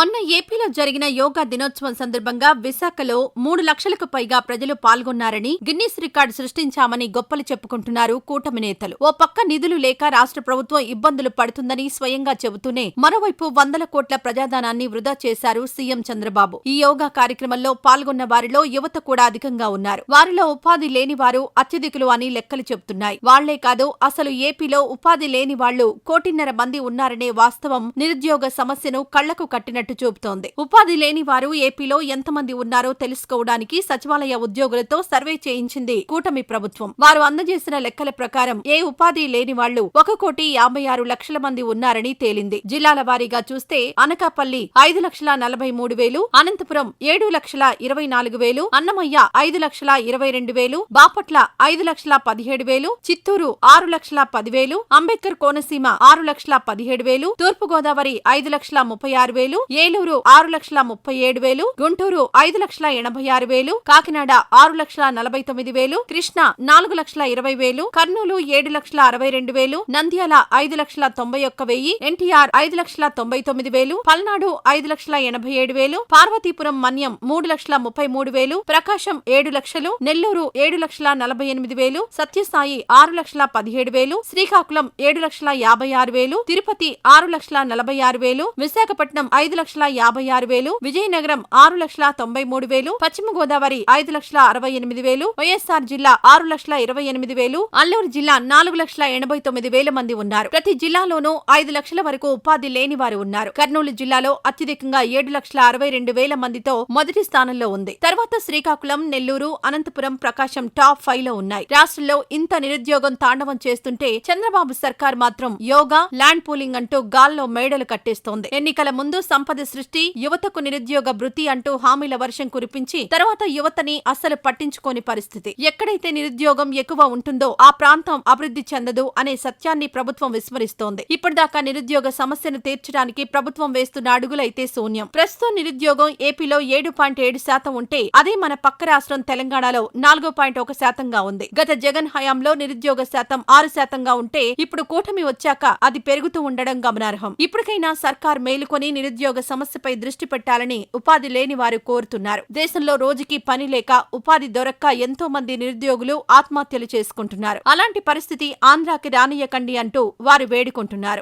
మొన్న ఏపీలో జరిగిన యోగా దినోత్సవం సందర్భంగా విశాఖలో మూడు లక్షలకు పైగా ప్రజలు పాల్గొన్నారని గిన్నీస్ రికార్డు సృష్టించామని గొప్పలు చెప్పుకుంటున్నారు కూటమి నేతలు. ఓ పక్క నిధులు లేక రాష్ట్ర ప్రభుత్వం ఇబ్బందులు పడుతుందని స్వయంగా చెబుతూనే మరోవైపు వందల కోట్ల ప్రజాధనాన్ని వృధా చేశారు సీఎం చంద్రబాబు. ఈ యోగా కార్యక్రమంలో పాల్గొన్న వారిలో యువత కూడా అధికంగా ఉన్నారు. వారిలో ఉపాధి లేని వారు అత్యధికులు అని లెక్కలు చెబుతున్నాయి. వాళ్ళే కాదు అసలు ఏపీలో ఉపాధి లేని వాళ్ళు కోటిన్నర మంది ఉన్నారనే వాస్తవం నిరుద్యోగ సమస్యను కళ్ళకు కట్టినట్టు చూపుతోంది. ఉపాధి లేని వారు ఏపీలో ఎంతమంది ఉన్నారో తెలుసుకోవడానికి సచివాలయ ఉద్యోగులతో సర్వే చేయించింది కూటమి ప్రభుత్వం. వారు అందజేసిన లెక్కల ప్రకారం ఏ ఉపాధి లేని వాళ్ళు ఒక కోటి యాభై ఆరు లక్షల మంది ఉన్నారని తేలింది. జిల్లాల వారీగా చూస్తే అనకాపల్లి ఐదు లక్షల నలభై మూడు వేలు అనంతపురం ఏడు లక్షల ఇరవై నాలుగు వేలు అన్నమయ్య ఐదు లక్షల ఇరవై రెండు వేలు బాపట్ల ఐదు లక్షల పదిహేడు వేలు చిత్తూరు ఆరు లక్షల పదివేలు అంబేద్కర్ కోనసీమ ఆరు లక్షల పదిహేడు వేలు తూర్పుగోదావరి ఐదు లక్షల ముప్పై ఆరు వేలు ఏలూరు ఆరు లక్షల ముప్పై ఏడు వేలు గుంటూరు ఐదు లక్షల ఎనభై ఆరు వేలు కాకినాడ ఆరు లక్షల నలభై తొమ్మిది వేలు కృష్ణ నాలుగు లక్షల ఇరవై వేలు కర్నూలు ఏడు లక్షల అరవై రెండు వేలు నంద్యాల ఐదు లక్షల తొంభై ఒక్క వెయ్యి ఎన్టీఆర్ ఐదు లక్షల తొంభై తొమ్మిది వేలు పల్నాడు ఐదు లక్షల ఎనభై ఏడు వేలు పార్వతీపురం మన్యం మూడు లక్షల ముప్పై మూడు వేలు ప్రకాశం ఏడు లక్షలు నెల్లూరు ఏడు లక్షల నలభై ఎనిమిది వేలు సత్యసాయి ఆరు లక్షల పదిహేడు వేలు శ్రీకాకుళం ఏడు లక్షల యాభై ఆరు వేలు తిరుపతి ఆరు లక్షల నలభై ఆరు వేలు విశాఖపట్నం ఐదు లక్షల యాభై ఆరు వేలు విజయనగరం ఆరు లక్షల తొంభై మూడు వేలు పశ్చిమ గోదావరి ఐదు లక్షల అరవై ఎనిమిది వేలు వైఎస్ఆర్ జిల్లా ఆరు లక్షల ఇరవై ఎనిమిది వేలు అల్లూరు జిల్లా నాలుగు లక్షల ఎనభై తొమ్మిది వేల మంది ఉన్నారు. ప్రతి జిల్లాలోనూ ఐదు లక్షల వరకు ఉపాధి లేని వారు ఉన్నారు. కర్నూలు జిల్లాలో అత్యధికంగా ఏడు లక్షల అరవై రెండు వేల మందితో మొదటి స్థానంలో ఉంది. తర్వాత శ్రీకాకుళం నెల్లూరు అనంతపురం ప్రకాశం టాప్ ఫైవ్లో ఉన్నాయి. రాష్ట్రంలో ఇంత నిరుద్యోగం తాండవం చేస్తుంటే చంద్రబాబు సర్కార్ మాత్రం యోగా ల్యాండ్ పూలింగ్ అంటూ గాల్లో మేడలు కట్టేస్తోంది. ఎన్నికల ముందు సంపద సృష్టి యువతకు నిరుద్యోగ భృతి అంటూ హామీల వర్షం కురిపించి తర్వాత యువతని అస్సలు పట్టించుకోని పరిస్థితి. ఎక్కడైతే నిరుద్యోగం ఎక్కువ ఉంటుందో ఆ ప్రాంతం అభివృద్ధి చెందదు అనే సత్యాన్ని ప్రభుత్వం విస్మరిస్తోంది. ఇప్పటిదాకా నిరుద్యోగ సమస్యను తీర్చడానికి ప్రభుత్వం వేస్తున్న అడుగులైతే శూన్యం. ప్రస్తుతం నిరుద్యోగం ఏపీలో ఏడు పాయింట్ ఏడు శాతం ఉంటే అదే మన పక్క రాష్ట్రం తెలంగాణలో నాలుగో పాయింట్ ఒక శాతంగా ఉంది. గత జగన్ హయాంలో నిరుద్యోగ శాతం ఆరు శాతంగా ఉంటే ఇప్పుడు కూటమి వచ్చాక అది పెరుగుతూ ఉండడం గమనార్హం. ఇప్పటికైనా సర్కార్ మేలుకొని నిరుద్యోగ సమస్యపై దృష్టి పెట్టాలని ఉపాధి లేని వారు కోరుతున్నారు. దేశంలో రోజుకి పని లేక ఉపాధి దొరక్క ఎంతో మంది నిరుద్యోగులు ఆత్మహత్యలు చేసుకుంటున్నారు. అలాంటి పరిస్థితి ఆంధ్రాకి రానియకండి అంటూ వారు వేడుకుంటున్నారు.